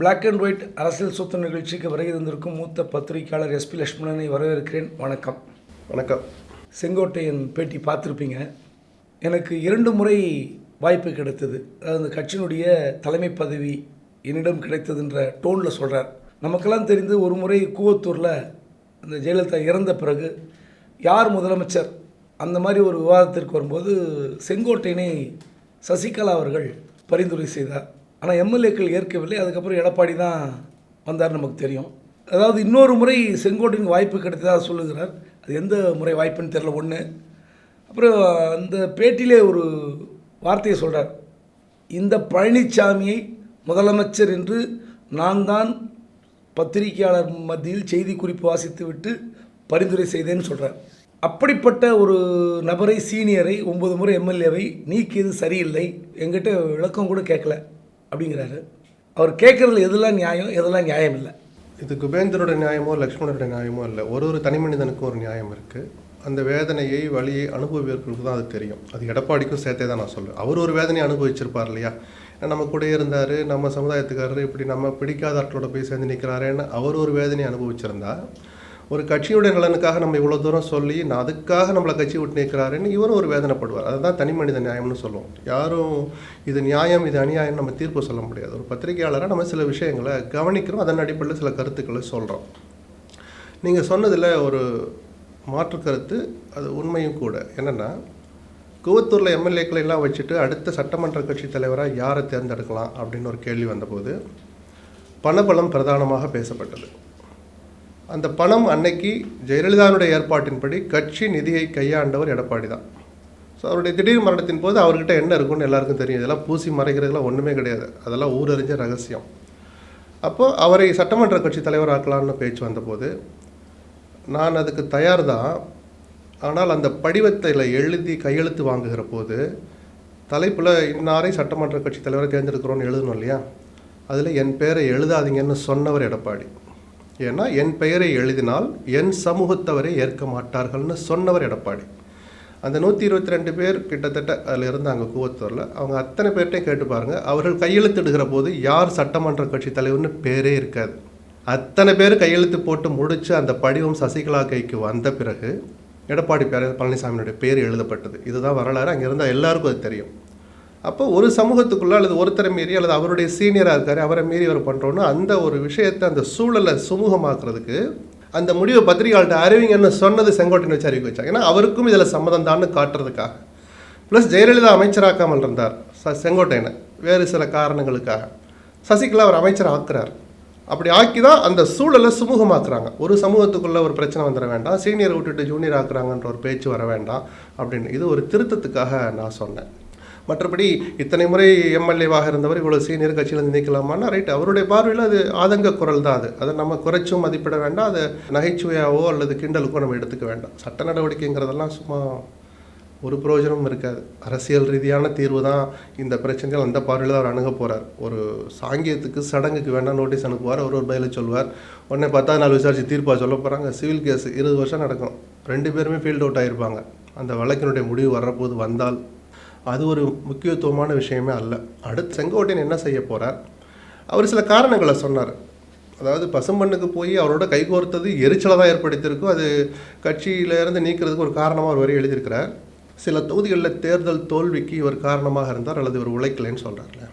Black and white அரசியல் சொத்து நிகழ்ச்சிக்கு வருகை தந்திருக்கும் மூத்த பத்திரிகையாளர் எஸ்பி லட்சுமணனை வரவேற்கிறேன். வணக்கம். வணக்கம். செங்கோட்டையன் பேட்டி பார்த்துருப்பீங்க. எனக்கு இரண்டு முறை வாய்ப்பு கிடைத்தது. அதாவது அந்த கட்சியினுடைய தலைமை பதவி என்னிடம் கிடைத்ததுன்ற டோனில் சொல்கிறார் நமக்கெல்லாம் தெரிந்து ஒரு முறை கூவத்தூரில் அந்த ஜெயலலிதா இறந்த பிறகு யார் முதலமைச்சர் அந்த மாதிரி ஒரு விவாதத்திற்கு வரும்போது செங்கோட்டையனை சசிகலா அவர்கள் பரிந்துரை செய்தார். ஆனால் எம்எல்ஏக்கள் ஏற்கவில்லை. அதுக்கப்புறம் எடப்பாடி தான் வந்தார் நமக்கு தெரியும். அதாவது இன்னொரு முறை செங்கோட்டையின் வாய்ப்பு கிடைத்ததாக சொல்லுகிறார். அது எந்த முறை வாய்ப்புன்னு தெரில ஒன்று அப்புறம் அந்த பேட்டியிலே ஒரு வார்த்தையை சொல்கிறார் இந்த பழனிசாமியை முதலமைச்சர் என்று நான் தான் பத்திரிகையாளர் மத்தியில் செய்தி குறிப்பு வாசித்துவிட்டு பரிந்துரை செய்தேன்னு சொல்கிறார் அப்படிப்பட்ட ஒரு நபரை சீனியரை ஒன்பது முறை எம்எல்ஏவை நீக்கியது சரியில்லை. எங்கிட்ட விளக்கம் கூட கேட்கல. அப்படிங்கிறாரு. அவர் கேட்குறதுல எதெல்லாம் நியாயம் எதெல்லாம் நியாயம் இல்லை? இது குபேந்தரோட நியாயமோ லக்ஷ்மணரோட நியாயமோ இல்லை ஒரு ஒரு தனி மனிதனுக்கும் ஒரு நியாயம் இருக்குது அந்த வேதனையை வழியை அனுபவிப்பவர்களுக்கு தான் அது தெரியும். அது எடப்பாடிக்கும் சேர்த்தே தான் நான் சொல்லுவேன் அவர் ஒரு வேதனையை அனுபவிச்சிருப்பார் இல்லையா? ஏன்னா நம்ம கூடயே இருந்தார் நம்ம சமுதாயத்துக்காரர் இப்படி நம்ம பிடிக்காத ஆட்களோட போய் சேர்ந்து நிற்கிறாருன்னு அவர் ஒரு வேதனையை அனுபவிச்சிருந்தா ஒரு கட்சியுடைய நலனுக்காக நம்ம இவ்வளோ தூரம் சொல்லி நான் அதுக்காக நம்மளை கட்சி விட்டு நிற்கிறாருன்னு இவரும் ஒரு வேதனைப்படுவார். அதுதான் தனி மனித நியாயம்னு சொல்லுவோம். யாரும் இது நியாயம் இது அநியாயம் நம்ம தீர்ப்பு சொல்ல முடியாது. ஒரு பத்திரிகையாளராக நம்ம சில விஷயங்களை கவனிக்கிறோம். அதன் அடிப்படையில் சில கருத்துக்களை சொல்கிறோம் நீங்கள் சொன்னதில் ஒரு மாற்று கருத்து அது உண்மையும் கூட. என்னென்னா கூவத்தூரில் எம்எல்ஏக்களை எல்லாம் வச்சுட்டு அடுத்த சட்டமன்ற கட்சி தலைவராக யாரை தேர்ந்தெடுக்கலாம் அப்படின்னு ஒரு கேள்வி வந்தபோது பணபலம் பிரதானமாக பேசப்பட்டது. அந்த பணம் அன்னைக்கு ஜெயலலிதாவுடைய ஏற்பாட்டின்படி கட்சி நிதியை கையாண்டவர் எடப்பாடி தான். ஸோ அவருடைய திடீர் மரணத்தின் போது அவர்கிட்ட என்ன இருக்கும்னு எல்லாருக்கும் தெரியும். இதெல்லாம் பூசி மறைக்கிறதுலாம் ஒன்றுமே கிடையாது. அதெல்லாம் ஊரறிஞ்ச ரகசியம். அப்போது அவரை சட்டமன்ற கட்சி தலைவர் ஆக்கலாம்னு பேச்சு வந்தபோது நான் அதுக்கு தயார் தான் ஆனால் அந்த படிவத்தில் எழுதி கையெழுத்து வாங்குகிற போது தலைப்பில் இன்னாரை சட்டமன்ற கட்சி தலைவரை தேர்ந்தெடுக்கிறோன்னு எழுதணும் இல்லையா? அதில் என் பெயரை எழுதாதீங்கன்னு சொன்னவர் எடப்பாடி. ஏன்னா என் பெயரை எழுதினால் என் சமூகத்தவரை ஏற்க மாட்டார்கள்னு சொன்னவர் எடப்பாடி. அந்த நூற்றி இருபத்தி ரெண்டு பேர் கிட்டத்தட்ட அதில் இருந்தாங்க கூவத்தூரில் அவங்க அத்தனை பேர்ட்டையும் கேட்டு பாருங்கள் அவர்கள் கையெழுத்திடுகிற போது யார் சட்டமன்ற கட்சி தலைவர்னு பேரே இருக்காது. அத்தனை பேர் கையெழுத்து போட்டு முடித்து அந்த படிவம் சசிகலா கைக்கு வந்த பிறகு எடப்பாடி பேர பழனிசாமியினுடைய பேர் எழுதப்பட்டது. இதுதான் வரலாறு. அங்கே இருந்தால் எல்லாருக்கும் அது தெரியும். அப்போ ஒரு சமூகத்துக்குள்ளே அல்லது ஒருத்தரை மீறி அல்லது அவருடைய சீனியராக இருக்கார் அவரை மீறி அவர் பண்ணுறோன்னு அந்த ஒரு விஷயத்தை அந்த சூழலை சுமூகமாக்குறதுக்கு அந்த முடிவை பத்திரிகையாளர்கிட்ட அறிவிங்கன்னு சொன்னது செங்கோட்டையன் வச்சு அறிவிக்க வச்சாங்க. ஏன்னா அவருக்கும் இதில் சம்மதம் தான்னு காட்டுறதுக்காக. ப்ளஸ் ஜெயலலிதா அமைச்சராக்காமல் இருந்தார் ச செங்கோட்டையனை. வேறு சில காரணங்களுக்காக. சசிகலா அவர் அமைச்சர் ஆக்குறார் அப்படி ஆக்கி தான் அந்த சூழலை சுமூகமாக்குறாங்க. ஒரு சமூகத்துக்குள்ளே ஒரு பிரச்சனை வந்துட வேண்டாம். சீனியரை விட்டுட்டு ஜூனியர் ஆக்குறாங்கன்ற ஒரு பேச்சு வர வேண்டாம் அப்படின்னு. இது ஒரு திருத்தத்துக்காக நான் சொன்னேன். மற்றபடி இத்தனை முறை எம்எல்ஏவாக இருந்தவர் இவ்வளோ சீனியர் கட்சியிலேருந்து நீக்கலாமான்னா ரைட் அவருடைய பார்வையில் அது ஆதங்க குரல் தான் அது. அதை நம்ம குறைச்சும் மதிப்பிட வேண்டாம். அதை நகைச்சுவையாவோ அல்லது கிண்டலுக்கோ நம்ம எடுத்துக்க வேண்டாம். சட்ட நடவடிக்கைங்கிறதெல்லாம் சும்மா ஒரு பிரயோஜனமும் இருக்காது. அரசியல் ரீதியான தீர்வு தான் இந்த பிரச்சனைகள். அந்த பார்வையில் அவர் அணுக போகிறார் ஒரு சாங்கியத்துக்கு சடங்குக்கு வேண்டாம் நோட்டீஸ் அனுப்புவார். அவர் ஒரு பதிலை சொல்வார் உடனே பத்தா நாள் விசாரித்து தீர்ப்பாக சொல்ல போகிறாங்க சிவில் கேஸ் இருபது வருஷம் நடக்கும். ரெண்டு பேருமே ஃபீல்ட் அவுட் ஆகிருப்பாங்க அந்த வழக்கினுடைய முடிவு வர்றபோது வந்தால் அது ஒரு முக்கியத்துவமான விஷயமே அல்ல. அடுத்து செங்கோட்டையன் என்ன செய்ய போகிறார் அவர் சில காரணங்களை சொன்னார். அதாவது பசும்பண்ணுக்கு போய் அவரோட கைகோர்த்தது எரிச்சலை தான் ஏற்படுத்தியிருக்கும். அது கட்சியிலேருந்து நீக்கிறதுக்கு ஒரு காரணமாக ஒரு வரி எழுதியிருக்கிறார். சில தொகுதிகளில் தேர்தல் தோல்விக்கு இவர் காரணமாக இருந்தார் அல்லது இவர் உழைக்கலைன்னு சொல்கிறார்ல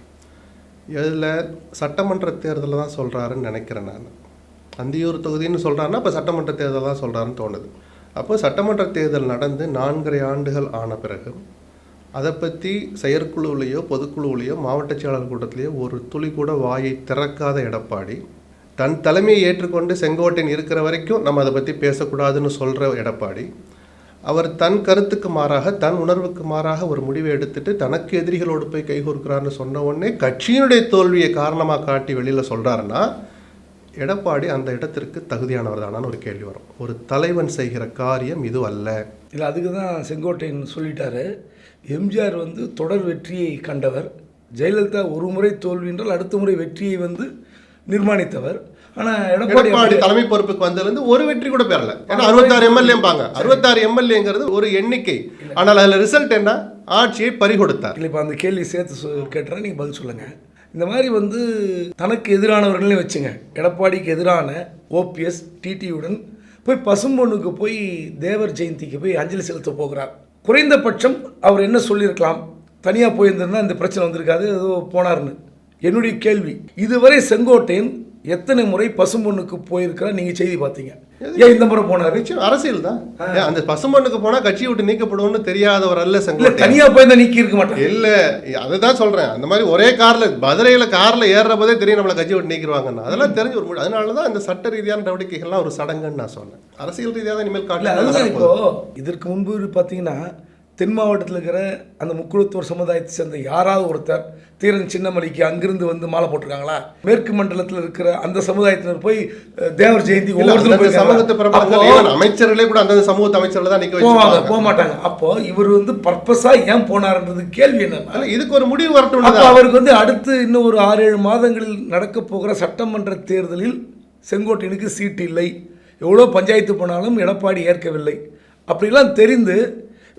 இதில் சட்டமன்ற தேர்தலில் தான் சொல்கிறாருன்னு நினைக்கிறேன் நான். அந்தியூர் தொகுதின்னு சொல்கிறாருன்னா அப்போ சட்டமன்ற தேர்தல் தான் சொல்கிறாருன்னு தோணுது. அப்போ சட்டமன்ற தேர்தல் நடந்து நான்கரை ஆண்டுகள் ஆன பிறகு அதை பற்றி செயற்குழுவிலேயோ பொதுக்குழுவிலேயோ மாவட்ட செயலாளர் கூட்டத்திலேயோ ஒரு துளி கூட வாயை திறக்காத எடப்பாடி தன் தலைமையை ஏற்றுக்கொண்டு செங்கோட்டையன் இருக்கிற வரைக்கும் நம்ம அதை பற்றி பேசக்கூடாதுன்னு சொல்கிற எடப்பாடி அவர் தன் கருத்துக்கு மாறாக தன் உணர்வுக்கு மாறாக ஒரு முடிவை எடுத்துட்டு தனக்கு எதிரிகளோடு போய் கைகோர்க்கிறார்னு சொன்ன உடனே கட்சியினுடைய தோல்வியை காரணமாக காட்டி வெளியில் சொல்கிறாருன்னா எடப்பாடி அந்த இடத்திற்கு தகுதியானவர் தானான்னு ஒரு கேள்வி வரும். ஒரு தலைவன் செய்கிற காரியம் இது அல்ல இல்லை அதுக்கு தான் செங்கோட்டையன் சொல்லிட்டாரு. எம்ஜிஆர் வந்து தொடர் வெற்றியை கண்டவர். ஜெயலலிதா ஒரு முறை தோல்வி என்றால் அடுத்த முறை வெற்றியை வந்து நிர்மாணித்தவர். ஆனால் எடப்பாடி தலைமை பொறுப்புக்கு வந்ததுலேருந்து ஒரு வெற்றி கூட பெறல. ஏன்னா அறுபத்தாறு எம்எல்ஏம்பாங்க. அறுபத்தாறு எம்எல்ஏங்கிறது ஒரு எண்ணிக்கை. ஆனால் அதில் ரிசல்ட் என்ன? ஆட்சியை பறிகொடுத்தார். இல்லை இப்போ அந்த கேள்வி சேர்த்து கேட்டுறேன் நீங்கள் பதில் சொல்லுங்கள் இந்த மாதிரி வந்து தனக்கு எதிரானவர்களே வச்சுங்க. எடப்பாடிக்கு எதிரான ஓபிஎஸ் டிடியுடன் போய் பசும்பொண்ணுக்கு போய் தேவர் ஜெயந்திக்கு போய் அஞ்சலி செலுத்த போகிறார். குறைந்தபட்சம் அவர் என்ன சொல்லியிருக்கலாம்? தனியாக போயிருந்தா இந்த பிரச்சனை வந்திருக்காது ஏதோ போனார்னு என்னுடைய கேள்வி. இதுவரை செங்கோட்டையன் எத்தனை முறை பசும்பொண்ணுக்கு போயிருக்கிறா நீங்கள் செய்தி பார்த்தீங்க. ஏன் இந்த முறை போனார்? அரசியல் தான். அந்த பசுமண்ணுக்கு போனா கட்சியை விட்டு நீக்கப்படுவோம்னு தெரியாதவர் அல்ல இல்லை செங்கோட்டையன். தனியாக போயிருந்தா நீக்கி இருக்க மாட்டாங்க இல்ல அதுதான் சொல்றேன். அந்த மாதிரி ஒரே கார்ல மதுரையில கார்ல ஏறுற போதே தெரியும் நம்மளை கட்சி விட்டு நீக்கிடுவாங்கன்னு. அதெல்லாம் தெரிஞ்ச ஒரு முடி அதனால தான் இந்த சட்ட ரீதியான நடவடிக்கைகள்லாம் ஒரு சடங்குன்னு நான் சொன்னேன். அரசியல் ரீதியாக தான் இனிமேல் இல்லை அதுதான் காட்டு இப்போ இதற்கு முன்பு பார்த்தீங்கன்னா தென் மாவட்டத்தில் இருக்கிற அந்த முக்குளத்தூர் சமுதாயத்தை சேர்ந்த யாராவது ஒருத்தர் தீரன் சின்னமலைக்கு அங்கிருந்து வந்து மாலை போட்டிருக்காங்களா? மேற்கு மண்டலத்தில் இருக்கிற அந்த சமுதாயத்தினர் போய் தேவர் ஜெயந்தி ஒவ்வொருத்தரும் அமைச்சர்களே கூட அந்தந்த சமூகத்து அமைச்சர்கள் தான் போவாங்க போக மாட்டாங்க அப்போ இவர் வந்து பர்பஸா ஏன் போனார்ன்றது கேள்வி அல்ல, இதுக்கு ஒரு முடிவு வரட்டும் அவருக்கு வந்து அடுத்து இன்னும் ஒரு ஆறு ஏழு மாதங்களில் நடக்க போகிற சட்டமன்ற தேர்தலில் செங்கோட்டையனுக்கு சீட்டு இல்லை. எவ்வளோ பஞ்சாயத்து போனாலும் எடப்பாடி ஏற்கவில்லை. அப்படிலாம் தெரிந்து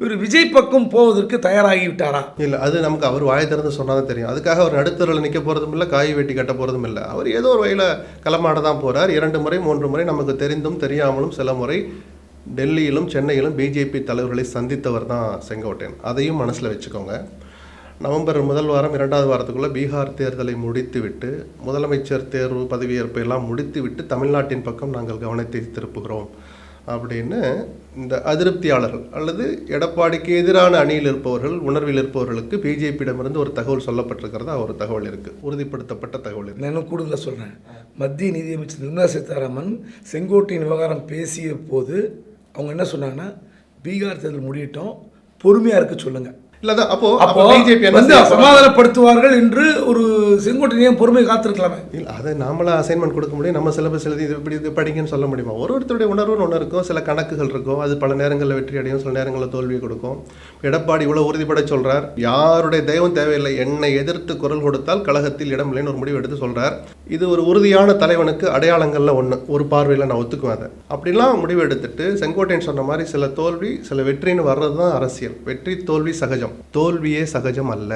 இவர் விஜய் பக்கம் போவதற்கு தயாராகிவிட்டாரா? இல்லை அது நமக்கு அவர் வாய் திறந்து சொன்னாதான் தெரியும். அதுக்காக அவர் நடுத்தரில் நிற்க போகிறதும் இல்லை காய் வெட்டி கட்ட போகிறதும் இல்லை. அவர் ஏதோ ஒரு வகையில் களமாட தான் போகிறார் இரண்டு முறை மூன்று முறை நமக்கு தெரிந்தும் தெரியாமலும் சில முறை டெல்லியிலும் சென்னையிலும் பிஜேபி தலைவர்களை சந்தித்தவர் தான் செங்கோட்டையன். அதையும் மனசில் வச்சுக்கோங்க. நவம்பர் முதல் வாரம் இரண்டாவது வாரத்துக்குள்ளே பீகார் தேர்தலை முடித்துவிட்டு முதலமைச்சர் தேர்வு பதவியேற்பை எல்லாம் முடித்துவிட்டு தமிழ்நாட்டின் பக்கம் நாங்கள் கவனத்தை திருப்புகிறோம். அப்படின்னு இந்த அதிருப்தியாளர்கள் அல்லது எடப்பாடிக்கு எதிரான அணியில் இருப்பவர்கள் உணர்வில் இருப்பவர்களுக்கு பிஜேபியிடமிருந்து ஒரு தகவல் சொல்லப்பட்டிருக்கிறதா? ஒரு தகவல் இருக்குது உறுதிப்படுத்தப்பட்ட தகவல் நான் இன்னும் கூடுதலாக சொல்கிறேன் மத்திய நிதியமைச்சர் நிர்மலா சீதாராமன் செங்கோட்டையின் விவகாரம் பேசிய போது அவங்க என்ன சொன்னாங்கன்னா பீகார் தேர்தல் முடியட்டும் பொறுமையாக இருக்க சொல்லுங்கள் அப்போ அப்போ அப்போ பிஜேபி வந்து? சமாதானப்படுத்துவார்கள் என்று ஒரு செங்கோட்டையன் பொறுமை காத்திருக்கலாமே. இல்ல அதை நாமளா அசைன்மெண்ட் கொடுக்க முடியும். நம்ம சிலபஸ் எழுதி இது இப்படி இது படிங்கன்னு சொல்ல முடியுமா? ஒரு ஒருத்தருடைய உணர்வுன்னு ஒன்று இருக்கும். சில கணக்குகள் இருக்கும். அது பல நேரங்களில் வெற்றி அடையும். சில நேரங்களில் தோல்வி கொடுக்கும். எடப்பாடி இவ்வளோ உறுதிப்பட சொல்றார். யாருடைய தெய்வம் தேவையில்லை. என்னை எதிர்த்து குரல் கொடுத்தால் கழகத்தில் இடம் இல்லைன்னு ஒரு முடிவு எடுத்து சொல்றார். இது ஒரு உறுதியான தலைவனுக்கு அடையாளங்கள்ல ஒன்று ஒரு பார்வையில் நான் ஒத்துக்குவேன் அதை. அப்படிலாம் முடிவு எடுத்துட்டு செங்கோட்டையன் சொன்ன மாதிரி சில தோல்வி சில வெற்றின்னு வர்றது தான் அரசியல். வெற்றி தோல்வி சகஜம். தோல்வியே சகஜம் அல்ல.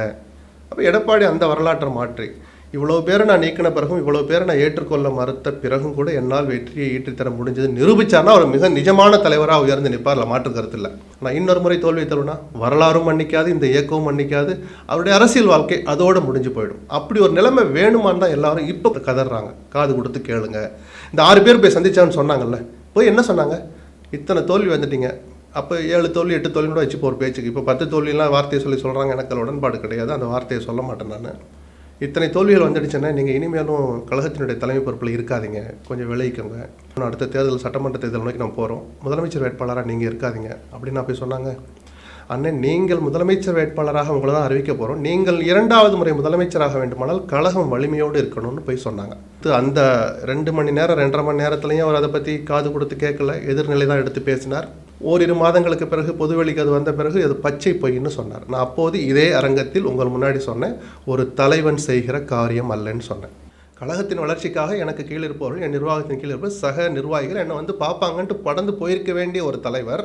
அப்போ எடப்பாடி அந்த வரலாற்றை மாற்றி. இவ்வளோ பேரை நான் நீக்கின பிறகும் இவ்வளோ பேரை நான் ஏற்றுக்கொள்ள மறுத்த பிறகும் கூட என்னால் வெற்றியை ஈட்டித்தர முடிஞ்சது. நிரூபித்தார்னா அவர் மிக நிஜமான தலைவராக உயர்ந்து நிற்பார். இல்லை மாற்று இல்லை. நான் இன்னொரு முறை தோல்வி தருவனா வரலாறும் மன்னிக்காது இந்த இயக்கமும் மன்னிக்காது. அவருடைய அரசியல் வாழ்க்கை அதோடு முடிஞ்சு போயிடும். அப்படி ஒரு நிலைமை வேணுமான்னு தான் எல்லாரும் இப்போ கதறாங்க காது கொடுத்து கேளுங்க. இந்த ஆறு பேர் போய் சந்திச்சான்னு சொன்னாங்கல்ல. போய் என்ன சொன்னாங்க? இத்தனை தோல்வி வந்துட்டீங்க. அப்போ ஏழு தோல்வி எட்டு தோல்வி கூட வச்சு ஒரு பேச்சுக்கு. இப்போ பத்து தோல்விலாம் வார்த்தையை சொல்லி சொல்கிறாங்க எனக்கு அதில் உடன்பாடு கிடையாது. அந்த வார்த்தையை சொல்ல மாட்டேன் நான். இத்தனை தோல்விகள் வந்துடுச்சுன்னா நீங்கள் இனிமேலும் கழகத்தினுடைய தலைமை பொறுப்பில் இருக்காதீங்க. கொஞ்சம் விளைவிக்கோங்க இன்னும் அடுத்த தேர்தல் சட்டமன்ற தேர்தல் நோக்கி நம்ம போகிறோம் முதலமைச்சர் வேட்பாளராக நீங்கள் இருக்காதீங்க. அப்படின்னு நான் போய் சொன்னாங்க. அண்ணன் நீங்கள் முதலமைச்சர் வேட்பாளராக உங்களை தான் அறிவிக்க போகிறோம் நீங்கள் இரண்டாவது முறை முதலமைச்சராக வேண்டுமானால் கழகம் வலிமையோடு இருக்கணும்னு போய் சொன்னாங்க. அந்த ரெண்டு மணி நேரம் ரெண்டரை மணி நேரத்துலையும் அவர் அதை பற்றி காது கொடுத்து கேட்கல. எதிர்நிலை தான் எடுத்து பேசினார். ஓரிரு மாதங்களுக்கு பிறகு பொதுவெளிக்கு அது வந்த பிறகு அது பச்சை பொய்ன்னு சொன்னார். நான் அப்போது இதே அரங்கத்தில் உங்கள் முன்னாடி சொன்னேன் ஒரு தலைவன் செய்கிற காரியம் அல்லன்னு சொன்னேன். கழகத்தின் வளர்ச்சிக்காக எனக்கு கீழே இருப்பவர்கள் என் நிர்வாகத்தின் கீழே இருப்ப சக நிர்வாகிகள் என்னை வந்து பார்ப்பாங்கன்ட்டு படந்து போயிருக்க வேண்டிய ஒரு தலைவர்.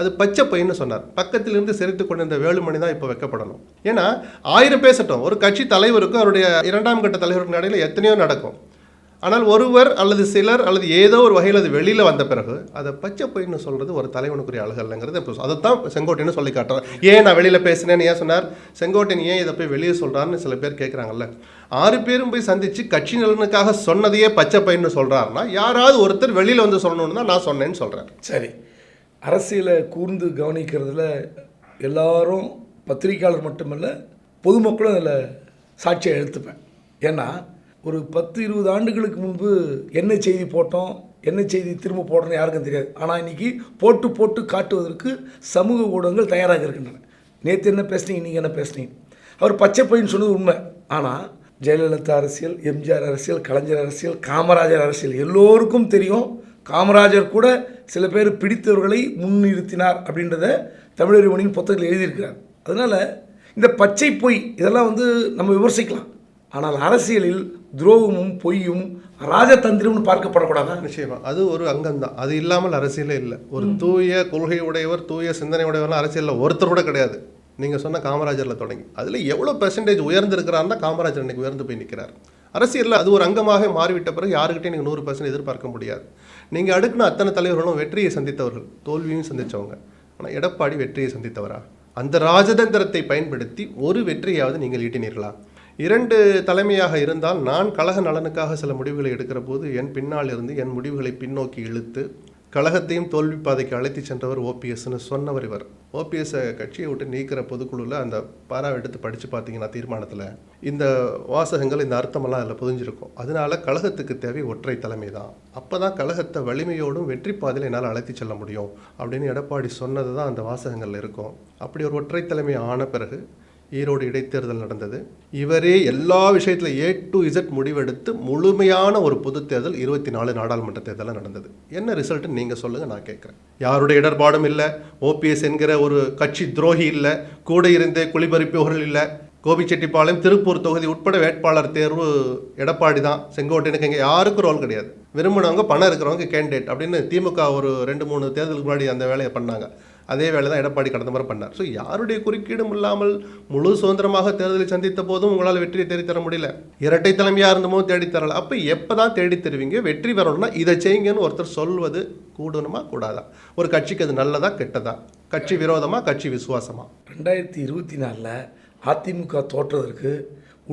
அது பச்சை பையன்னு சொன்னார். பக்கத்திலிருந்து சிரித்து கொண்டிருந்த வேலுமணி தான் இப்போ வைக்கப்படணும். ஏன்னா ஆயிரம் பேசட்டும் ஒரு கட்சி தலைவருக்கும் அவருடைய இரண்டாம் கட்ட தலைவருக்கு நடையில் எத்தனையோ நடக்கும். ஆனால் ஒருவர் அல்லது சிலர் அல்லது ஏதோ ஒரு வகையில் அது வெளியில் வந்த பிறகு அதை பச்சை பொய்ன்னு சொல்கிறது ஒரு தலைவனுக்குரிய அழகு இல்லைங்கிறது இப்போ அதைத்தான் செங்கோட்டைன்னு சொல்லி காட்டுறார். ஏன் நான் வெளியில் பேசினேன்னு ஏன் சொன்னார்? செங்கோட்டையன் ஏன் இதை போய் வெளியே சொல்கிறான்னு சில பேர் கேட்குறாங்கல்ல ஆறு பேரும் போய் சந்தித்து கட்சி நலனுக்காக சொன்னதையே பச்சை பையன்னு சொல்கிறாருன்னா யாராவது ஒருத்தர் வெளியில் வந்து சொல்லணும்னு தான் நான் சொன்னேன்னு சொல்கிறேன் சரி. அரசியலை கூர்ந்து கவனிக்கிறதுல எல்லாரும் பத்திரிக்கையாளர் மட்டுமல்ல பொதுமக்களும் அதில் சாட்சியை எழுத்துப்பேன். ஏன்னா ஒரு பத்து இருபது ஆண்டுகளுக்கு முன்பு என்ன செய்தி போட்டோம் என்ன செய்தி திரும்ப போடுறோன்னு யாருக்கும் தெரியாது. ஆனால் இன்னைக்கு போட்டு போட்டு காட்டுவதற்கு சமூக ஊடகங்கள் தயாராக இருக்கின்றன. நேற்று என்ன பேசுனீங்க நீங்கள் என்ன பேசுனீங்க? அவர் பச்சை பையன் சொன்னது உண்மை. ஆனால் ஜெயலலிதா அரசியல் எம்ஜிஆர் அரசியல் கலைஞர் அரசியல் காமராஜர் அரசியல் எல்லோருக்கும் தெரியும். காமராஜர் கூட சில பேர் பிடித்தவர்களை முன்னிறுத்தினார் அப்படின்றத தமிழறிவனின் புத்தகத்தில் எழுதியிருக்கிறார். அதனால் இந்த பச்சை பொய் இதெல்லாம் வந்து நம்ம விமர்சிக்கலாம். ஆனால் அரசியலில் துரோகமும் பொய்யும் ராஜதந்திரம்னு பார்க்கப்படக்கூடாதா? நிச்சயமா. அது ஒரு அங்கம் தான் அது இல்லாமல் அரசியலே இல்லை. ஒரு தூய கொள்கை உடையவர் தூய சிந்தனை உடையவர்லாம் அரசியலில் ஒருத்தர் கூட கிடையாது. நீங்கள் சொன்ன காமராஜரில் தொடங்கி. அதில் எவ்வளோ பெர்சன்டேஜ் உயர்ந்திருக்கிறாருன்னா காமராஜர் இன்னைக்கு உயர்ந்து போய் நிற்கிறார் அரசியலில் அது ஒரு அங்கமாக மாறிவிட்ட பிறகு யாருக்கிட்டையும் நீங்கள் நூறு பர்சன்ட் எதிர்பார்க்க முடியாது. நீங்கள் அடுக்குன அத்தனை தலைவர்களும் வெற்றியை சந்தித்தவர்கள். தோல்வியும் சந்தித்தவங்க ஆனால் எடப்பாடி வெற்றியை சந்தித்தவரா? அந்த ராஜதந்திரத்தை பயன்படுத்தி ஒரு வெற்றியாவது நீங்கள் ஈட்டினீர்களா? இரண்டு தலைமையாக இருந்தால் நான் கழக நலனுக்காக சில முடிவுகளை எடுக்கிற போது என் பின்னால் இருந்து என் முடிவுகளை பின்னோக்கி இழுத்து கழகத்தையும் தோல்வி பாதைக்கு அழைத்து சென்றவர் ஓபிஎஸ்ன்னு சொன்னவர் இவர். ஓபிஎஸ்ஸை கட்சியை விட்டு நீக்கிற பொதுக்குழுவில் அந்த பாராவை எடுத்து படித்து பார்த்தீங்கன்னா தீர்மானத்தில் இந்த வாசகங்கள் இந்த அர்த்தமெல்லாம் அதில் புதிஞ்சிருக்கும் அதனால கழகத்துக்கு தேவை ஒற்றை தலைமை தான். அப்போ தான் கழகத்தை வலிமையோடும் வெற்றி பாதையில் என்னால் அழைத்து செல்ல முடியும் அப்படின்னு எடப்பாடி சொன்னது தான் அந்த வாசகங்கள் இருக்கும். அப்படி ஒரு ஒற்றை தலைமை ஆன பிறகு ஈரோடு இடைத்தேர்தல் நடந்தது. இவரே எல்லா விஷயத்தில் ஏ டு இசட் முடிவெடுத்து முழுமையான ஒரு பொது தேர்தல் இருபத்தி நாலு நாடாளுமன்ற தேர்தலில் நடந்தது. என்ன ரிசல்ட்டுன்னு நீங்கள் சொல்லுங்கள் நான் கேட்குறேன் யாருடைய இடர்பாடும் இல்லை ஓபிஎஸ் என்கிற ஒரு கட்சி துரோகி இல்லை கூட இருந்தே குளிபறிப்பவர்கள் இல்லை கோபிச்செட்டிப்பாளையம் திருப்பூர் தொகுதி உட்பட வேட்பாளர் தேர்வு எடப்பாடி தான். செங்கோட்டையனுக்கு இங்கே யாருக்கும் ரோல் கிடையாது. விரும்பினவங்க பணம் இருக்கிறவங்க கேண்டிடேட் அப்படின்னு திமுக ஒரு ரெண்டு மூணு தேர்தலுக்கு முன்னாடி அந்த வேலையை பண்ணாங்க. அதே வேலை தான் எடப்பாடி கடந்த முறை பண்ணார். ஸோ யாருடைய குறுக்கீடும் இல்லாமல் முழு சுதந்திரமாக தேர்தலை சந்தித்த போதும் உங்களால் வெற்றியை தேடித்தர முடியல. இரட்டை தலைமையாக இருந்தமோ தேடித்தரல அப்போ எப்போ தான் தேடித் தருவீங்க? வெற்றி வரணும்னா இதை செய்யுங்கன்னு ஒருத்தர் சொல்வது கூடணுமா கூடாதா? ஒரு கட்சிக்கு அது நல்லதா கெட்டதா? கட்சி விரோதமாக கட்சி விசுவாசமாக ரெண்டாயிரத்தி இருபத்தி நாலில் அதிமுக தோற்றதற்கு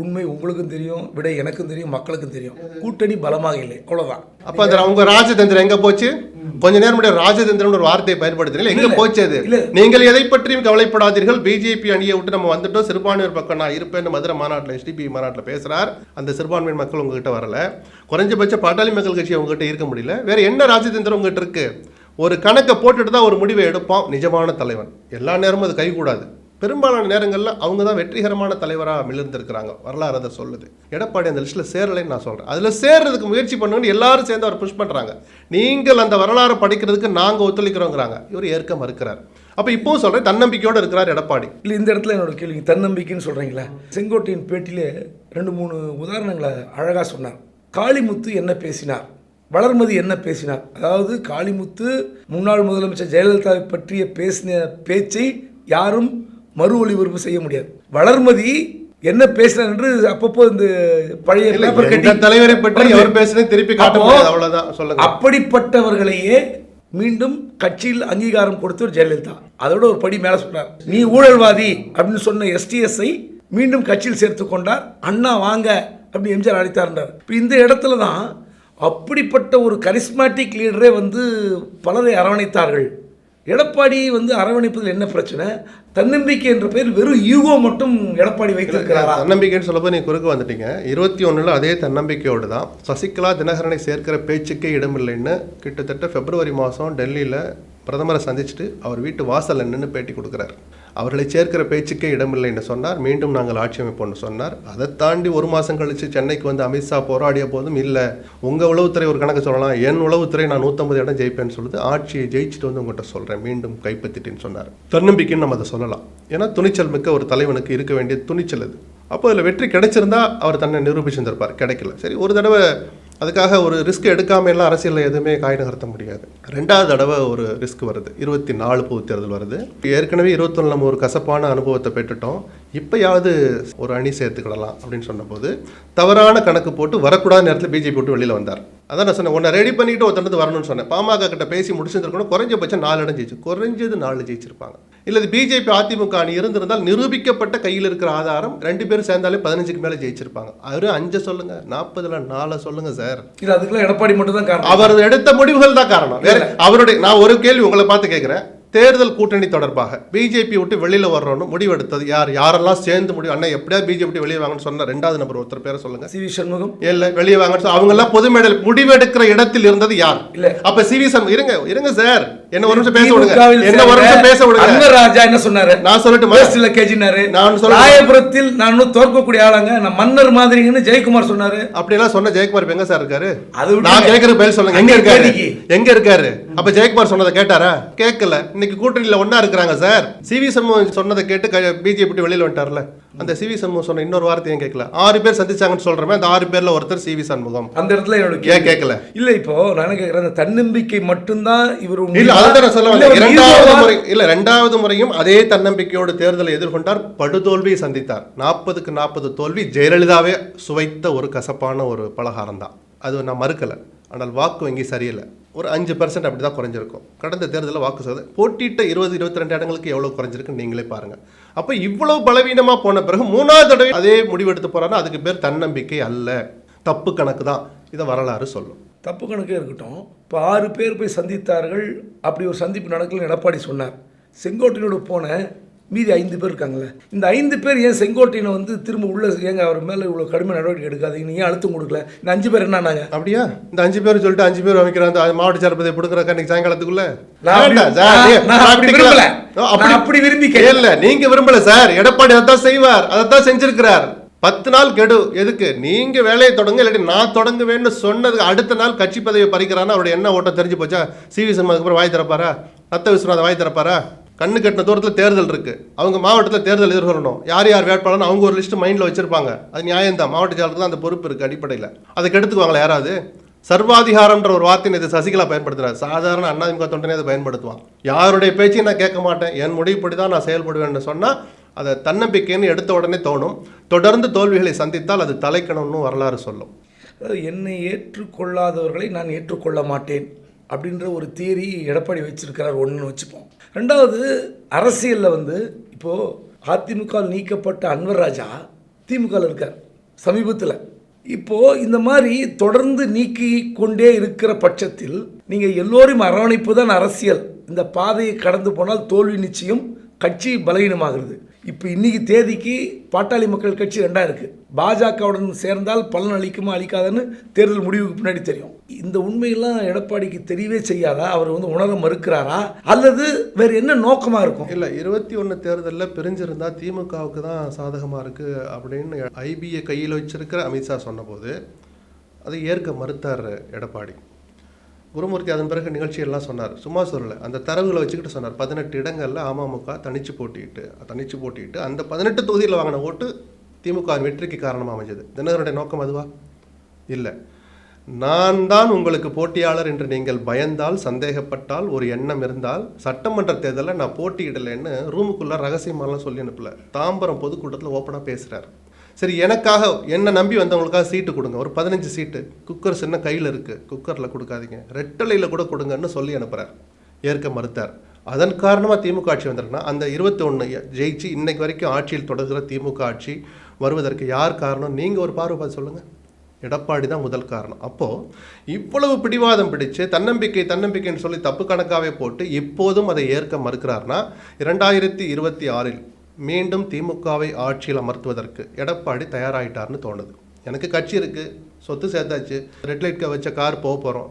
உண்மை உங்களுக்கும் தெரியும் விடை எனக்கும் தெரியும் மக்களுக்கும் தெரியும். கூட்டணி பலமாக இல்லை. அவ்வளோதான் அப்ப அந்த உங்க ராஜதந்திரம் எங்க போச்சு? கொஞ்ச நேரம் முன்னாடி ராஜதந்திரம் ஒரு வார்த்தையை பயன்படுத்தினீங்க எங்க. போச்சு அது. நீங்கள் எதை பற்றியும் கவலைப்படாதீர்கள். பிஜேபி அணியை விட்டு நம்ம வந்துட்டோம். சிறுபான்மையர் பக்கம் நான் இருப்பேன்னு மதுரை மாநாட்டில் எஸ்டிபி மாநாட்டில் பேசுறார். அந்த சிறுபான்மையர் மக்கள் உங்ககிட்ட வரல. குறைஞ்சபட்ச பாட்டாளி மக்கள் கட்சி உங்ககிட்ட இருக்க முடியல. வேற என்ன ராஜதந்திரம் உங்ககிட்ட இருக்கு? ஒரு கணக்கை போட்டுட்டு தான் ஒரு முடிவை எடுப்போம். நிஜமான தலைவன். எல்லா நேரமும் அது கைகூடாது. பெரும்பாலான நேரங்களில் அவங்க தான் வெற்றிகரமான தலைவராக மிளிர்ந்திருக்கிறாங்க. வரலாறு அதை சொல்லுது. எடப்பாடி அந்த லிஸ்ட்டில் சேரலைன்னு நான் சொல்கிறேன் அதில் சேர்றதுக்கு முயற்சி பண்ணுங்கன்னு எல்லாரும் சேர்ந்து அவர் புஷ் பண்ணுறாங்க நீங்கள் அந்த வரலாறு படிக்கிறதுக்கு நாங்கள் ஒத்துழைக்கிறோங்கிறாங்க. இவர் ஏற்க மறுக்கிறார். அப்போ இப்போவும் சொல்கிறேன் தன்னம்பிக்கையோடு இருக்கிறார் எடப்பாடி. இல்லை இந்த இடத்துல என்னோட கேள்வி தன்னம்பிக்கைன்னு சொல்கிறீங்களா செங்கோட்டையின் பேட்டியிலே ரெண்டு மூணு உதாரணங்களை அழகாக சொன்னார். காளிமுத்து என்ன பேசினார்? வளர்மதி என்ன பேசினார்? அதாவது காளிமுத்து முன்னாள் முதலமைச்சர் ஜெயலலிதாவை பற்றிய பேசின பேச்சை யாரும் மறு ஒளிபரப்பு செய்ய முடியாது. வளர்மதி என்ன பேசினார் என்று அப்பப்போ இந்த பழைய பேப்பர் கட்டிங் தலைவரை பற்றி வருது. எவர் பேசுனது திருப்பி காட்ட முடியாது அவ்வளவுதான் சொல்லுங்க. அப்படிப்பட்டவர்களையே மீண்டும் கட்சியில் அங்கீகாரம் கொடுத்தவர் ஜெயலலிதா. அதோட ஒரு படி மேலே சொன்னார் நீ ஊழல்வாதி அப்படின்னு சொன்ன எஸ்டிஎஸ்ஐ மீண்டும் கட்சியில் சேர்த்து கொண்டார். அண்ணா வாங்க அப்படி எம்ஜிஆர் அழைத்தார்ன்றார். இப்போ இந்த இடத்துல தான் அப்படிப்பட்ட ஒரு கரிஸ்மாட்டிக் லீடரே வந்து பலரை அரவணைத்தார்கள். எடப்பாடி வந்து அரவணைப்பதில் என்ன பிரச்சனை? தன்னம்பிக்கை என்ற பெயர் வெறும் ஈகோ மட்டும் எடப்பாடி வைத்திருக்கிறாரா? தன்னம்பிக்கைன்னு சொல்லப்போ நீங்கள் குறுக்க வந்துட்டீங்க. இருபத்தி ஒன்றில் அதே தன்னம்பிக்கையோடு தான். சசிகலா தினகரனை சேர்க்கிற பேச்சுக்கே இடமில்லைன்னு கிட்டத்தட்ட பிப்ரவரி மாதம் டெல்லியில் பிரதமரை சந்திச்சுட்டு அவர் வீட்டு வாசலில் நின்று பேட்டி கொடுக்குறாரு. அவர்களை சேர்க்கிற பேச்சுக்கே இடமில்லைன்னு சொன்னார். மீண்டும் நாங்கள் ஆட்சி அமைப்போம்னு சொன்னார். அதை தாண்டி ஒரு மாதம் கழித்து சென்னைக்கு வந்து அமித்ஷா போராடிய போதும் இல்லை. உங்கள் உளவுத்துறை ஒரு கணக்கு சொல்லலாம். என் உளவுத்துறை நான் நூற்றம்பது இடம் ஜெயிப்பேன்னு சொல்லுது ஆட்சியை ஜெயிச்சுட்டு வந்து உங்கள்கிட்ட சொல்கிறேன் மீண்டும் கைப்பற்றிட்டேன்னு சொன்னார். தன்னம்பிக்கைன்னு நம்ம அதை சொல்லலாம். ஏன்னா துணிச்சல் மிக்க ஒரு தலைவனுக்கு இருக்க வேண்டிய துணிச்சல் அது. அப்போ அதில் வெற்றி கிடைச்சிருந்தா அவர் தன்னை நிரூபிச்சிருந்திருப்பார். கிடைக்கல. சரி ஒரு தடவை அதுக்காக ஒரு ரிஸ்க் எடுக்காம எல்லாம் அரசியலில் எதுவுமே காய் நகர்த்த முடியாது. ரெண்டாவது தடவை ஒரு ரிஸ்க் வருது. இருபத்தி நாலு பொது தேர்தல் வருது. ஏற்கனவே இருபத்தொன்னு நம்ம ஒரு கசப்பான அனுபவத்தை பெற்றுட்டோம். இப்போயாவது ஒரு அணி சேர்த்துக்கிடலாம் அப்படின்னு சொன்னபோது தவறான கணக்கு போட்டு வரக்கூடாத நேரத்தில் பிஜேபி விட்டு வெளியில் வந்தார். அதான் நான் சொன்னேன் உன்னை ரெடி பண்ணிட்டு ஒருத்தனது வரணும்னு சொன்னேன். பாமக கிட்ட பேசி முடிச்சிருந்துருக்கணும். குறைஞ்சபட்சம் நாலு இடம் ஜெயிச்சு குறைஞ்சது நாலு ஜெயிச்சிருப்பாங்க. இல்லை இது பிஜேபி அதிமுக அணி இருந்திருந்தால் நிரூபிக்கப்பட்ட கையில் இருக்கிற ஆதாரம் ரெண்டு பேரும் சேர்ந்தாலே பதினஞ்சுக்கு மேலே ஜெயிச்சிருப்பாங்க. அவரு அஞ்சு சொல்லுங்க நாற்பதுல நாலை சொல்லுங்க சார். இது அதுக்கெல்லாம் எடப்பாடி மட்டும் தான் காரணம். அவர் எடுத்த முடிவுகள் தான் காரணம். வேற அவருடைய நான் ஒரு கேள்வி உங்களை பார்த்து கேட்கிறேன் தேர்தல் கூட்டணி தொடர்பாக பிஜேபி விட்டு வெளியில வர்றோம்னு முடிவெடுத்தது யார்? யாரெல்லாம் சேர்ந்து முடிவு அண்ணா எப்படியா பிஜேபி விட்டு வெளியே வாங்கன்னு சொன்ன ரெண்டாவது நபர் ஒருத்தர் பேரை சொல்லுங்க. C V Shanmugam. இல்ல வெளியே வாங்கன்னு சொல்லி அவங்க எல்லாம் பொது மேடையில் முடிவெடுக்கிற இடத்தில் இருந்தது யார்? இல்ல. அப்ப சிவி சண்முகம் இருங்க இருங்க சார். என்ன ஒரு நிமிஷம் பேச விடுங்க. என்ன ஒரு நிமிஷம் பேச விடுங்க. ராஜா என்ன சொன்னாரு? நான் சொல்லட்டுமா? வேஸ்ட்ல கேஜினாரு. நான் சொல்றேன். ராயபுரத்தில் நான் தோற்கக்கூடிய ஆளாங்க. நான் மன்னர் மாதிரிங்கன்னு ஜெயக்குமார் சொன்னாரு. அப்படியெல்லாம் சொன்ன ஜெயக்குமார் எங்க சார் இருக்காரு? அது. நான் கேட்கற பதில் சொல்லுங்க. எங்க இருக்காரு. எங்க இருக்காரு? அப்ப ஜெயக்குமார் சொன்னதை கேட்டாரா? கேட்கல இன்னைக்கு கூட்டணியில ஒண்ணா இருக்கிறாங்க சார். சிவி சண்முகம் சொன்னதை கேட்டு பிஜேபி வெளியில வந்துட்டார்ல. அந்த சிவி சண்முகம் சொன்ன இன்னொரு வார்த்தையும் கேட்கல? ஆறு பேர் சந்திச்சாங்கன்னு சொல்றமே அந்த ஆறு பேர்ல ஒருத்தர் சிவி சண்முகம். அந்த இடத்துல என்னோட. கேட்கல? இல்ல இப்போ நான் கேட்கிறேன் அந்த தன்னம்பிக்கை மட்டும்தான் இவர் இல்ல அதான் நான் சொல்ல வந்தேன். இரண்டாவது முறை இல்ல இரண்டாவது முறையும் அதே தன்னம்பிக்கையோடு தேர்தலை எதிர்கொண்டார் படுதோல்வியை சந்தித்தார். நாற்பதுக்கு நாற்பது தோல்வி ஜெயலலிதாவே சுவைத்த ஒரு கசப்பான ஒரு பலகாரம் தான் அது நான் மறுக்கல. ஆனால் வாக்கு வங்கி சரியில்லை. ஒரு அஞ்சு பர்சன்ட் அப்படி தான் குறைஞ்சிருக்கும். கடந்த தேர்தலில் வாக்கு சதவீதம் போட்டியிட்ட இருபது இருபத்தி ரெண்டு இடங்களுக்கு எவ்வளோ குறைஞ்சிருக்குன்னு நீங்களே பாருங்கள் அப்போ இவ்வளோ பலவீனமாக போன பிறகு மூணாவது தடவை அதே முடிவெடுத்து போகிறான்னா அதுக்கு பேர் தன்னம்பிக்கை அல்ல. தப்பு கணக்கு தான். இதை வரலாறு சொல்லும். தப்பு கணக்கே இருக்கட்டும். இப்போ ஆறு பேர் போய் சந்தித்தார்கள். அப்படி ஒரு சந்திப்பு நடக்கலன்னு எடப்பாடி சொன்னார். செங்கோட்டையோடு போன மீதி ஐந்து பேர் இருக்காங்களே இந்த ஐந்து பேர் ஏன் செங்கோட்டையனை வந்து திரும்ப உள்ள ஏங்க அவர் மேலே இவ்வளோ கடுமை நடவடிக்கை எடுக்காதீங்க? நீங்க ஏன் அழுத்தம் கொடுக்கல? இந்த அஞ்சு பேர் என்னன்னாங்க அப்படியா? இந்த அஞ்சு பேர் சொல்லிட்டு அஞ்சு பேர் அமைக்கிற அந்த மாவட்ட சார்பதை கொடுக்குறக்கா இன்னைக்கு சாயங்காலத்துக்குள்ள? நான் அப்படி- விரும்பி. இல்ல நீங்க விரும்பல சார். எடப்பாடி அதான் செய்வார் அதான் செஞ்சிருக்கிறார். பத்து நாள் கெடு. எதுக்கு? நீங்க வேலையை தொடங்க இல்லாட்டி நான் தொடங்குவேன்னு சொன்னது அடுத்த நாள் கட்சி பதவியை பறிக்கிறான்னா அவருடைய என்ன ஓட்டம் தெரிஞ்சு போச்சா? சிவி சண்முகத்துக்கு அப்புறம் வாய் திறப்பாரா? ரத்த விஸ்வநாதன் வாய் திறப்பாரா? கண்ணு கட்டின தூரத்தில் தேர்தல் இருக்குது அவங்க மாவட்டத்தில் தேர்தல் எதிர்கொள்ளணும். யார் யார் வேட்பாளர்னு அவங்க ஒரு லிஸ்ட்டு மைண்டில் வச்சுருப்பாங்க. அது நியாயம்தான். மாவட்ட செயலருக்கு தான் அந்த பொறுப்பு இருக்குது அடிப்படையில். அதை கெடுத்துக்குவாங்களா யாராவது? சர்வாதிகாரம்ன்ற ஒரு வார்த்தையை இது சசிகலா பயன்படுத்துகிறார் சாதாரண அண்ணாதிமுக தொண்டனே அதை பயன்படுத்துவான். யாருடைய பேச்சையும் நான் கேட்க மாட்டேன். என் முடிவுப்படி தான் நான் செயல்படுவேன்னு சொன்னால் அதை தன்னம்பிக்கைன்னு எடுத்த உடனே தோணும். தொடர்ந்து தோல்விகளை சந்தித்தால் அது தலைக்கணும்னு வரலாறு சொல்லும். என்னை ஏற்றுக்கொள்ளாதவர்களை நான் ஏற்றுக்கொள்ள மாட்டேன் அப்படின்ற ஒரு தியரி எடப்பாடி வச்சிருக்கிறார். ஒன்று வச்சுப்போம். ரெண்டாவது அரசியலில் வந்து இப்போது அதிமுக நீக்கப்பட்ட அன்வர் ராஜா திமுகவில் இருக்கார் சமீபத்தில். இப்போது இந்த மாதிரி தொடர்ந்து நீக்கி கொண்டே இருக்கிற பட்சத்தில் நீங்கள் எல்லோரையும் அரவணைப்பு தான் அரசியல். இந்த பாதையை கடந்து போனால் தோல்வி நிச்சயம் கட்சி பலகீனமாகிறது. இப்போ இன்றைக்கி தேதிக்கு பாட்டாளி மக்கள் கட்சி ரெண்டாக இருக்குது பாஜகவுடன் சேர்ந்தால் பலன் அளிக்குமா அளிக்காதுன்னு தேர்தல் முடிவுக்கு பின்னாடி தெரியும். இந்த உண்மையெல்லாம் எடப்பாடிக்கு தெரியவே செய்யாதா? அவர் வந்து உணர மறுக்கிறாரா? அல்லது வேறு என்ன நோக்கமாக இருக்கும்? இல்லை இருபத்தி ஒன்று தேர்தலில் பிரிஞ்சிருந்தா திமுகவுக்கு தான் சாதகமாக இருக்குது அப்படின்னு ஐபிஏ கையில் வச்சிருக்கிற அமித்ஷா சொன்னபோது அதை ஏற்க மறுத்தார் எடப்பாடி. குருமூர்த்தி அதன் பிறகு நிகழ்ச்சியெல்லாம் சொன்னார். சும்மா சொல்லல. அந்த தரவுகளை வச்சுக்கிட்டு சொன்னார். பதினெட்டு இடங்களில் அமமுக தனிச்சு போட்டிட்டு தனிச்சு போட்டிட்டு அந்த பதினெட்டு தொகுதியில் வாங்கின ஓட்டு திமுக வெற்றிக்கு காரணமாக அமைஞ்சது. தினகரனுடைய நோக்கம் அதுவா? இல்லை. நான் தான் உங்களுக்கு போட்டியாளர் என்று நீங்கள் பயந்தால் சந்தேகப்பட்டால் ஒரு எண்ணம் இருந்தால் சட்டமன்ற தேர்தலில் நான் போட்டியிடலைன்னு ரூமுக்குள்ளே ரகசியமாலாம் சொல்லி அனுப்பல. தாம்பரம் பொதுக்கூட்டத்தில் ஓப்பனாக பேசுகிறார் சரி எனக்காக என்னை நம்பி வந்தவங்களுக்காக சீட்டு கொடுங்க. ஒரு பதினஞ்சு சீட்டு. குக்கர் சின்ன கையில் இருக்குது குக்கரில் கொடுக்காதீங்க. ரெட்டலையில் கூட கொடுங்கன்னு சொல்லி அனுப்புகிறார் ஏற்க மறுத்தார். அதன் காரணமாக திமுக ஆட்சி வந்திருக்குன்னா அந்த இருபத்தி ஒன்று ஜெயிச்சு இன்னைக்கு வரைக்கும் ஆட்சியில் தொடர்கிற திமுக ஆட்சி வருவதற்கு யார் காரணம்? நீங்கள் ஒரு பார்வை பார்த்து சொல்லுங்கள் எடப்பாடி தான் முதல் காரணம். அப்போது இவ்வளவு பிடிவாதம் பிடிச்சு தன்னம்பிக்கை தன்னம்பிக்கைன்னு சொல்லி தப்பு கணக்காகவே போட்டு எப்போதும் அதை ஏற்க மறுக்கிறார்னா இரண்டாயிரத்தி இருபத்தி ஆறில் மீண்டும் திமுகவை ஆட்சியில் அமர்த்துவதற்கு எடப்பாடி தயாராகிட்டார்னு தோணுது. எனக்கு கட்சி இருக்குது சொத்து சேர்த்தாச்சு ரெட் லைட் வச்ச கார் போக போகிறோம்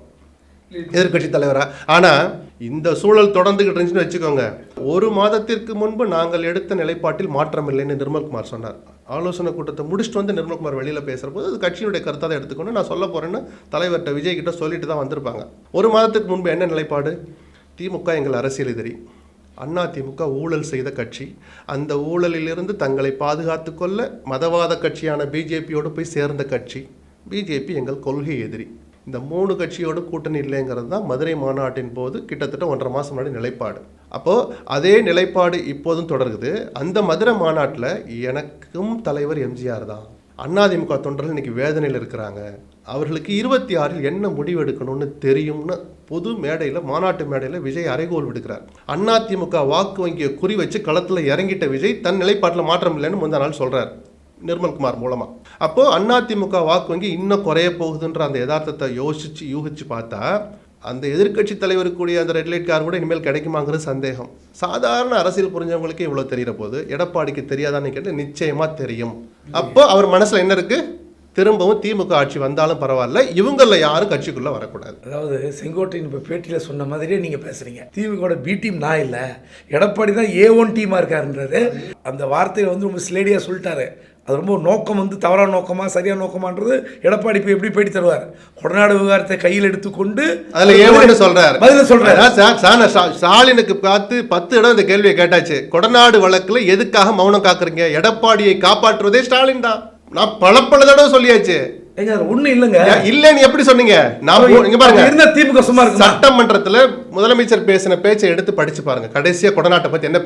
எதிர்கட்சி தலைவரா? ஆனால் இந்த சூழல் தொடர்ந்துகிட்டு இருந்துச்சுன்னு வச்சுக்கோங்க. ஒரு மாதத்திற்கு முன்பு நாங்கள் எடுத்த நிலைப்பாட்டில் மாற்றம் இல்லைன்னு நிர்மல்குமார் சொன்னார். ஆலோசனை கூட்டத்தை முடிச்சுட்டு வந்து நிர்மல்குமார் வெளியில் பேசுகிற போது அது கட்சியினுடைய கருத்தை தான் எடுத்துக்கணும் நான் சொல்ல போகிறேன்னு தலைவர்கிட்ட விஜய் கிட்ட சொல்லிட்டு தான் வந்திருப்பாங்க. ஒரு மாதத்துக்கு முன்பு என்ன நிலைப்பாடு? திமுக எங்கள் அரசியல் எதிரி. அண்ணா திமுக ஊழல் செய்த கட்சி. அந்த ஊழலிலிருந்து தங்களை பாதுகாத்து கொள்ள மதவாத கட்சியான பிஜேபியோடு போய் சேர்ந்த கட்சி. பிஜேபி எங்கள் கொள்கை எதிரி. இந்த மூணு கட்சியோடு கூட்டணி இல்லைங்கிறது தான் மதுரை மாநாட்டின் போது கிட்டத்தட்ட ஒன்றரை மாதம் முன்னாடி நிலைப்பாடு. அப்போது அதே நிலைப்பாடு இப்போதும் தொடருது. அந்த மதுரை மாநாட்டில் எனக்கும் தலைவர் எம்ஜிஆர் தான். அதிமுக தொண்டர்கள் இன்னைக்கு வேதனையில் இருக்கிறாங்க. அவர்களுக்கு இருபத்தி ஆறில் என்ன முடிவெடுக்கணும்னு தெரியும்னு பொது மேடையில் மாநாட்டு மேடையில் விஜய் அறைகோல் விடுக்கிறார். அதிமுக வாக்கு வங்கியை குறி வச்சு களத்தில் இறங்கிட்ட விஜய் தன் நிலைப்பாட்டில் மாற்றம் இல்லைன்னு முந்தா நாள் சொல்கிறார் நிர்மல்குமார் மூலமாக அப்போது அதிமுக வாக்கு வங்கி இன்னும் குறைய போகுதுன்ற அந்த யதார்த்தத்தை யோசித்து யூகிச்சு பார்த்தா அந்த எதிர்க்கட்சி தலைவருக்குரிய அந்த ரெட் லைட் கார் கூட இனிமேல் கிடைக்குமாங்கிற சந்தேகம். சாதாரண அரசியல் புரிஞ்சவங்களுக்கு இவ்வளோ தெரிகிற போது எடப்பாடிக்கு தெரியாதான்னு கேட்டு நிச்சயமாக தெரியும். அப்போ அவர் மனசில் என்ன இருக்குது திரும்பவும் திமுக ஆட்சி வந்தாலும் பரவாயில்ல இவங்கள யாரும் கட்சிக்குள்ள வரக்கூடாது. அதாவது செங்கோட்டையன் இப்போ பேட்டியில் சொன்ன மாதிரியே நீங்கள் பேசுகிறீங்க திமுகவோட பி டீம் நான் இல்லை. எடப்பாடி தான் ஏ ஒன் டீமாக இருக்காருன்றாரு. அந்த வார்த்தையை வந்து ரொம்ப ஸ்லேடியாக சொல்லிட்டாரு. அது ரொம்ப நோக்கம் வந்து தவறான நோக்கமா சரியான நோக்கமான்றது எடப்பாடி இப்போ எப்படி பேட்டி தருவார்? கொடநாடு விவகாரத்தை கையில் எடுத்துக்கொண்டு அதுல ஏன்னு சொல்றாரு. பதில ஸ்டா- ஸ்டாலினுக்கு பார்த்து பத்து இடம் இந்த கேள்வியை கேட்டாச்சு. கொடநாடு வழக்குல எதுக்காக மௌனம் காக்குறீங்க? எடப்பாடியை காப்பாற்றுவதே ஸ்டாலின் தான். நான் பல பல தடவை சொல்லியாச்சு. ஏங்க அது ஒண்ணும் இல்லைங்க. இல்லைன்னு எப்படி சொன்னீங்க? நான் இங்க பாருங்க. இருந்த திமுக சும்மா இருக்குமா? சட்டமன்றத்துல முதலமைச்சர் பேசின பேச்சை எடுத்து படிச்சு பாருங்க. கடைசியா கொடநாட்டை பத்தி என்ன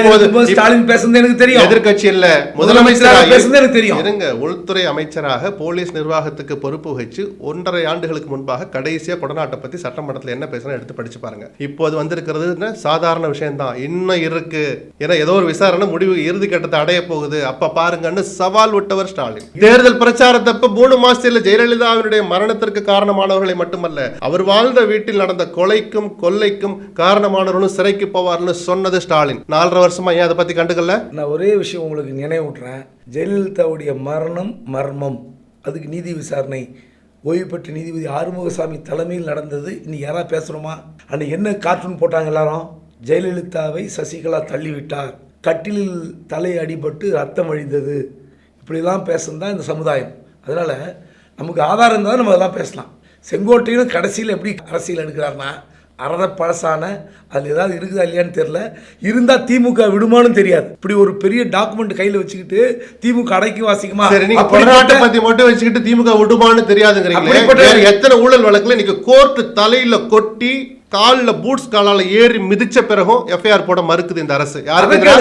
இப்போது இருக்கும்போது ஸ்டாலின் பேசுனது எனக்கு தெரியும். எதிர்க்கட்சி இல்ல. முதலமைச்சராக பேசுனது எனக்கு தெரியும். இருங்க. உள்துறை அமைச்சராக போலீஸ் நிர்வாகத்துக்கு பொறுப்பு வகிச்சு ஒன்றரை ஆண்டுகளுக்கு முன்பாக கடைசியா கொடநாட்டை பத்தி சட்டமன்றத்துல என்ன பேசுனா எடுத்து படிச்சு பாருங்க. இப்போது வந்திருக்கிறது சாதாரண விஷயம் தான் இன்னும் இருக்கு. ஏன்னா ஏதோ ஒரு விசாரணை முடிவு இறுதி கட்டத்தை அடைய போகுது. அப்ப பாருங்கன்னு சவால் விட்டவர் ஸ்டாலின். தேர்தல் பிரச்சாரத்தப்ப மூணு மாசத்துல ஜெயலலிதாவினுடைய மரணத்திற்கு காரணமானவர்களை மட்டுமல்ல அவர் வாழ்ந்த வீட்டில் நடந்த கொலைக்கும் கொள்ளைக்கும் காரணமானவர்களும் சிறைக்கு போவார்னு சொன்னது ஸ்டாலின். நாலரை வருஷமா ஏன் அதை பத்தி கண்டுக்கல? நான் ஒரே விஷயம் உங்களுக்கு நினைவூட்டுறேன். ஜெயலலிதாவுடைய மரணம் மர்மம். அதுக்கு நீதி விசாரணை. ஓய்வு பெற்ற நீதிபதி ஆறுமுகசாமி தலைமையில் நடந்தது. இன்னைக்கு யாராவது பேசுகிறோமா அன்னைக்கு என்ன கார்ட்டூன் போட்டாங்க எல்லாரும்? ஜெயலலிதாவை சசிகலா தள்ளிவிட்டார். கட்டிலில் தலை அடிபட்டு ரத்தம் வழிந்தது இப்படிலாம் பேசுனது இந்த சமுதாயம். அதனால் நமக்கு ஆதாரம் இருந்தால் நம்ம அதெல்லாம் பேசலாம். செங்கோட்டையிலும் கடைசியில் எப்படி அரசியல் எடுக்கிறாருன்னா அறத பழசான அதில் ஏதாவது இருக்குதா இல்லையான்னு தெரில இருந்தால் திமுக விடுமான்னு தெரியாது. இப்படி ஒரு பெரிய டாக்குமெண்ட் கையில் வச்சுக்கிட்டு திமுக அடைக்கி வாசிக்குமா? கொடநாட்டை பத்தி மட்டும் வச்சுக்கிட்டு திமுக விடுமான்னு தெரியாதுங்கிறீங்களே. எத்தனை ஊழல் வழக்குல நீங்க கோர்ட் தலையில கொட்டி கால்ல பூட்ஸ் காலால ஏறி மிதிச்ச பிறகும் எஃப்ஐஆர் போட மறுக்குது இந்த அரசு. எதிரா?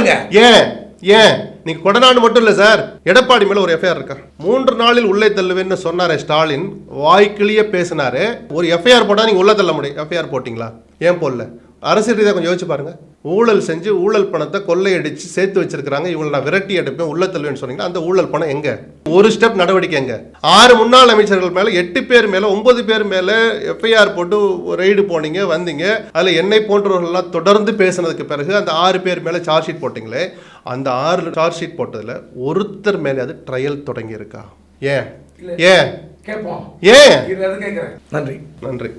ஏன்? ஏன்? நீங்க கொடநாடு மட்டும் இல்ல சார். எடப்பாடி மேல ஒரு எஃப்ஐஆர் இருக்கா? மூன்று நாளில் உள்ளே தள்ளுவேன்னு சொன்னாரே ஸ்டாலின். வாய்க்கிளிய பேசினாரு. ஒரு எஃப்ஐஆர் போட்டா நீங்க உள்ள தள்ள முடியும். எஃப்ஐஆர் போட்டீங்களா? ஏன் போடல? அரசியல் ரீதியாக கொஞ்சம் யோசிச்சு பாருங்க. ஊழல் செஞ்சு ஊழல் பணத்தை கொள்ளையடிச்சு சேர்த்து வச்சிருக்காங்க இவங்களை நான் விரட்டி எடுப்பேன் உள்ள தள்ளுவேன்னு சொன்னீங்கன்னா அந்த ஊழல் பணம் எங்க? ஒரு ஸ்டெப் நடவடிக்கை எங்க? ஆறு முன்னாள் அமைச்சர்கள் மேல எட்டு பேர் மேல ஒன்பது பேர் மேல எஃப்ஐஆர் போட்டு ரெய்டு போனீங்க வந்தீங்க. அதுல என்னை போன்றவர்கள்லாம் தொடர்ந்து பேசினதுக்கு பிறகு அந்த ஆறு பேர் மேல சார்ஜ் ஷீட் போட்டீங்களே? அந்த ஆறு சார்ஜ் ஷீட் போட்டதுல ஒருத்தர் மேல அது ட்ரையல் தொடங்கி இருக்கா ஏன்? ஏன்? ஏன் நன்றி. நன்றி.